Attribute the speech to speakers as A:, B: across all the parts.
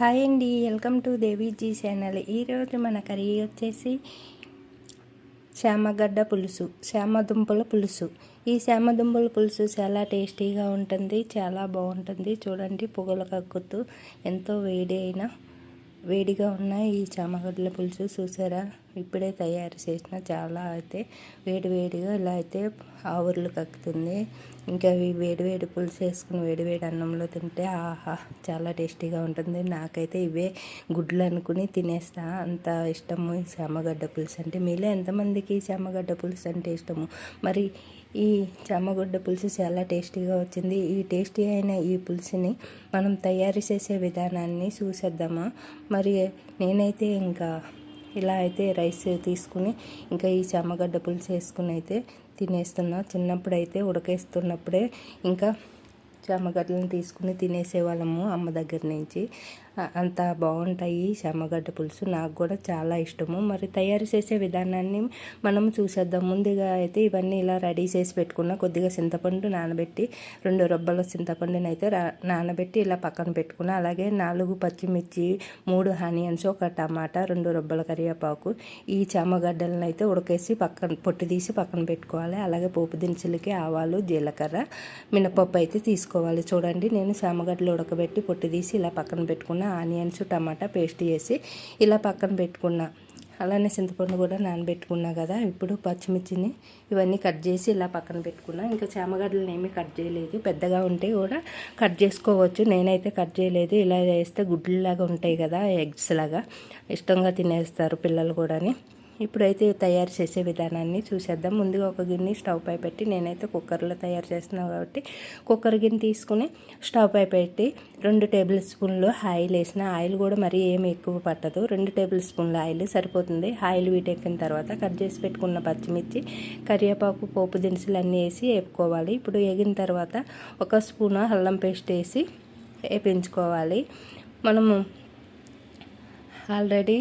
A: Hi అండి welcome to Deviji channel. ఈరోజు మన కర్రీ వచ్చేసి శ్యామగడ్డ పులుసు శ్యామదుంపల పులుసు. ఈ శ్యామదుంపల పులుసు చాలా టేస్టీగా ఉంటుంది చాలా బాగుంటుంది. చూడండి పొగలు కక్కుతూ ఎంతో వేడి అయిన వేడిగా ఉన్న ఈ చామగడ్డల పులుసు చూసారా? ఇప్పుడే తయారు చేసిన చాలా అయితే వేడి వేడిగా ఇలా అయితే ఆవుర్లు కక్కుతుంది. ఇంకా ఇవి వేడి వేడి పులుసు వేసుకుని వేడి వేడి అన్నంలో తింటే ఆహా చాలా టేస్టీగా ఉంటుంది. నాకైతే ఇవే గుడ్లు అనుకుని తినేస్తా. అంత ఇష్టము ఈ చామగడ్డ పులుసు అంటే. మీలో ఎంతమందికి చామగడ్డ పులుసు అంటే ఇష్టము? మరి ఈ చామగడ్డ పులుసు చాలా టేస్టీగా వచ్చింది. ఈ టేస్టీ అయిన ఈ పులుసుని మనం తయారు చేసే విధానాన్ని చూసేద్దామా? మరి నేనైతే ఇంకా ఇలా అయితే రైస్ తీసుకుని ఇంకా ఈ చామగడ్డ పులుసు వేసుకుని అయితే తినేస్తున్నా. చిన్నప్పుడు అయితే ఉడకేస్తున్నప్పుడే ఇంకా చామగడ్డలను తీసుకుని తినేసేవాళ్ళము అమ్మ దగ్గర నుంచి. అంత బాగుంటాయి చామగడ్డ పులుసు. నాకు కూడా చాలా ఇష్టము. మరి తయారు చేసే విధానాన్ని మనం చూసేద్దాం. ముందుగా అయితే ఇవన్నీ ఇలా రెడీ చేసి పెట్టుకున్న కొద్దిగా చింతపండు నానబెట్టి రెండు రొబ్బల చింతపండుని అయితే నానబెట్టి ఇలా పక్కన పెట్టుకున్న అలాగే నాలుగు పచ్చిమిర్చి మూడు ఆనియన్స్ ఒక టమాటా రెండు రొబ్బల కరివేపాకు ఈ చామగడ్డలను అయితే ఉడకేసి పక్కన పొట్టి తీసి పక్కన పెట్టుకోవాలి. అలాగే పోపు దినుసులకి ఆవాలు జీలకర్ర మినపప్పు అయితే తీసుకోవాలి. చూడండి నేను చామగడ్డలు ఉడకబెట్టి పొట్టి తీసి ఇలా పక్కన పెట్టుకున్న ఆనియన్స్ టమాటా పేస్ట్ చేసి ఇలా పక్కన పెట్టుకున్నా. అలానే చింతపండు కూడా నానబెట్టుకున్నా కదా. ఇప్పుడు పచ్చిమిర్చిని ఇవన్నీ కట్ చేసి ఇలా పక్కన పెట్టుకున్నా. ఇంకా చామగడ్డలను ఏమీ కట్ చేయలేదు. పెద్దగా ఉంటే కూడా కట్ చేసుకోవచ్చు. నేనైతే కట్ చేయలేదు. ఇలా వేస్తే గుడ్లలాగా ఉంటాయి కదా ఎగ్స్ లాగా. ఇష్టంగా తినేస్తారు పిల్లలు కూడాని. ఇప్పుడైతే తయారు చేసే విధానాన్ని చూసేద్దాం. ముందుగా ఒక గిన్నె స్టవ్ పై పెట్టి నేనైతే కుక్కర్లో తయారు చేస్తున్నాను కాబట్టి కుక్కర్ గిన్నె తీసుకుని స్టవ్ పై పెట్టి రెండు టేబుల్ స్పూన్లు ఆయిల్ వేసిన ఆయిల్ కూడా మరీ ఏమి ఎక్కువ పట్టదు. రెండు టేబుల్ స్పూన్ల ఆయిల్ సరిపోతుంది. ఆయిల్ వీటెక్కిన తర్వాత కట్ చేసి పెట్టుకున్న పచ్చిమిర్చి కరివేపాకు పోపు దినుసులు అన్నీ వేసి వేపుకోవాలి. ఇప్పుడు వేగిన తర్వాత ఒక స్పూన్ అల్లం పేస్ట్ వేసి వేపించుకోవాలి. మనము ఆల్రెడీ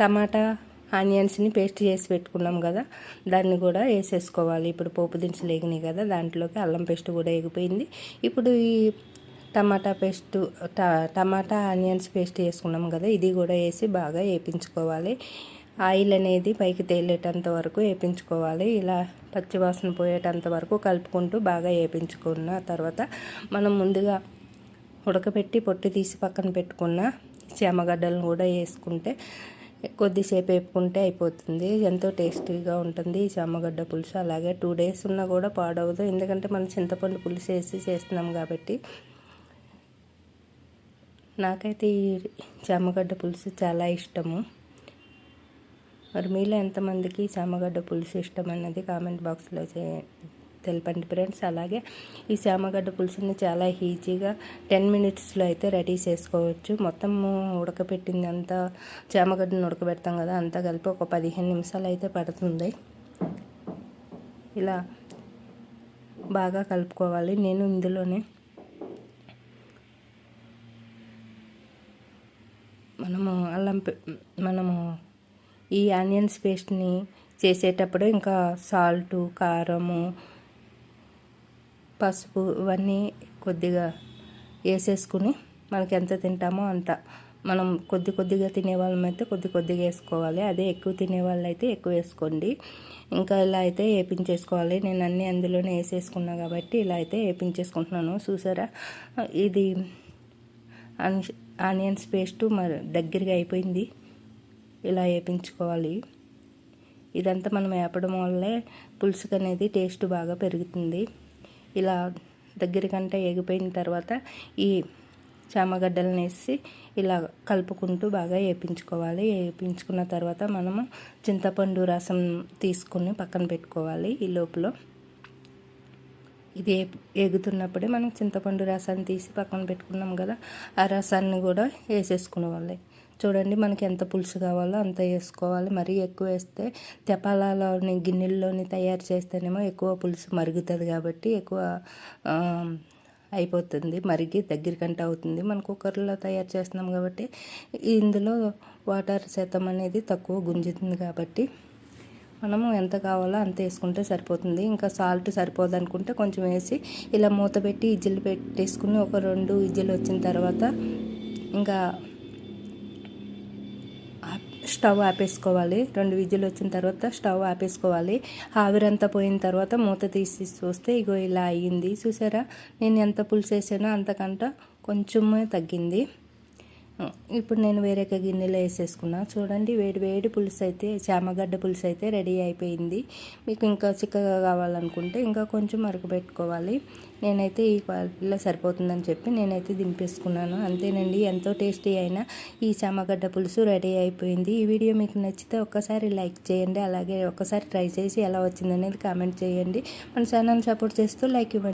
A: టమాటా ఆనియన్స్ని పేస్ట్ చేసి పెట్టుకున్నాం కదా దాన్ని కూడా వేసేసుకోవాలి. ఇప్పుడు పోపు దినుసులు వేగినాయి కదా దాంట్లోకి అల్లం పేస్ట్ కూడా వేగిపోయింది. ఇప్పుడు ఈ tomato paste tomato onions paste వేసుకున్నాం కదా ఇది కూడా వేసి బాగా వేపించుకోవాలి. ఆయిల్ అనేది పైకి తేలేటంత వరకు వేపించుకోవాలి. ఇలా పచ్చివాసన పోయేటంత వరకు కలుపుకుంటూ బాగా వేపించుకున్న తర్వాత మనం ముందుగా ఉడకబెట్టి పొట్టి తీసి పక్కన పెట్టుకున్న చామగడ్డలను కూడా వేసుకుంటే కొద్దిసేపు వేపుకుంటే అయిపోతుంది. ఎంతో టేస్టీగా ఉంటుంది ఈ చామగడ్డ పులుసు. అలాగే టూ డేస్ ఉన్నా కూడా పాడవదు. ఎందుకంటే మనం చింతపండు పులుసు వేసి చేస్తున్నాం కాబట్టి. నాకైతే ఈ చామగడ్డ పులుసు చాలా ఇష్టము. మరి మీలో ఎంతమందికి చామగడ్డ పులుసు ఇష్టం అన్నది కామెంట్ బాక్స్లో చేయండి. తెలపండి ఫ్రెండ్స్. అలాగే ఈ శామగడ్డ పులుసుని చాలా ఈజీగా టెన్ మినిట్స్లో అయితే రెడీ చేసుకోవచ్చు. మొత్తం ఉడకపెట్టింది అంతా చామగడ్డను ఉడకబెడతాం కదా అంతా కలిపి ఒక పదిహేను నిమిషాలు అయితే పడుతుంది. ఇలా బాగా కలుపుకోవాలి. నేను ఇందులోనే మనము అల్లం మనము ఈ ఆనియన్స్ పేస్ట్ని చేసేటప్పుడు ఇంకా సాల్టు కారము పసుపు ఇవన్నీ కొద్దిగా వేసేసుకుని మనకి ఎంత తింటామో అంత. మనం కొద్ది కొద్దిగా తినే అయితే కొద్ది కొద్దిగా వేసుకోవాలి. అదే ఎక్కువ తినేవాళ్ళు అయితే ఎక్కువ వేసుకోండి. ఇంకా ఇలా అయితే వేపించేసుకోవాలి. నేను అన్నీ అందులోనే వేసేసుకున్నా కాబట్టి ఇలా అయితే వేపించేసుకుంటున్నాను. చూసారా? ఇది ఆనియన్స్ పేస్ట్ మరి దగ్గరగా అయిపోయింది. ఇలా వేపించుకోవాలి. ఇదంతా మనం వేపడం వల్లే పులుసుకు అనేది టేస్ట్ బాగా పెరుగుతుంది. ఇలా దగ్గరికంటే ఎగిపోయిన తర్వాత ఈ చామగడ్డలను వేసి ఇలా కలుపుకుంటూ బాగా వేపించుకోవాలి వేపించుకున్న తర్వాత మనము చింతపండు రసం తీసుకుని పక్కన పెట్టుకోవాలి ఈ లోపల. ఇది ఎగుతున్నప్పుడే మనం చింతపండు రసాన్ని తీసి పక్కన పెట్టుకున్నాం కదా ఆ రసాన్ని కూడా వేసేసుకునేవాళ్ళే. చూడండి మనకి ఎంత పులుసు కావాలో అంత వేసుకోవాలి. మరీ ఎక్కువ వేస్తే తెపాలలోని గిన్నెల్లోని తయారు చేస్తేనేమో ఎక్కువ పులుసు మరుగుతుంది కాబట్టి ఎక్కువ అయిపోతుంది మరిగి దగ్గరికంటే అవుతుంది. మనం కుక్కర్లో తయారు చేస్తున్నాం కాబట్టి ఇందులో వాటర్ శాతం అనేది తక్కువ గుంజుతుంది కాబట్టి మనము ఎంత కావాలో అంత వేసుకుంటే సరిపోతుంది. ఇంకా సాల్ట్ సరిపోదు అనుకుంటే కొంచెం వేసి ఇలా మూత పెట్టి ఇజ్జిలు పెట్టేసుకుని ఒక రెండు ఇజ్జిలు వచ్చిన తర్వాత ఇంకా స్టవ్ ఆపేసుకోవాలి. రెండు విజిల్ వచ్చిన తర్వాత స్టవ్ ఆపేసుకోవాలి. ఆవిరంతా పోయిన తర్వాత మూత తీసి చూస్తే ఇగో ఇలా అయ్యింది. చూసారా? నేను ఎంత పులుసు వేసానో అంతకంట కొంచెమే తగ్గింది. ఇప్పుడు నేను వేరే గిన్నెలో వేసేసుకున్నా. చూడండి వేడి వేడి పులుసు అయితే చామగడ్డ పులుసు అయితే రెడీ అయిపోయింది. మీకు ఇంకా చిక్కగా కావాలనుకుంటే ఇంకా కొంచెం మరకబెట్టుకోవాలి నేనైతే ఈ క్వాలిటీలో సరిపోతుందని చెప్పి నేనైతే దింపేసుకున్నాను. అంతేనండి ఎంతో టేస్టీ అయిన ఈ చామగడ్డ పులుసు రెడీ అయిపోయింది. ఈ వీడియో మీకు నచ్చితే ఒక్కసారి లైక్ చేయండి. అలాగే ఒక్కసారి ట్రై చేసి ఎలా వచ్చిందనేది కామెంట్ చేయండి. మన ఛానల్ సపోర్ట్ చేస్తూ లైక్ ఇవ్వండి.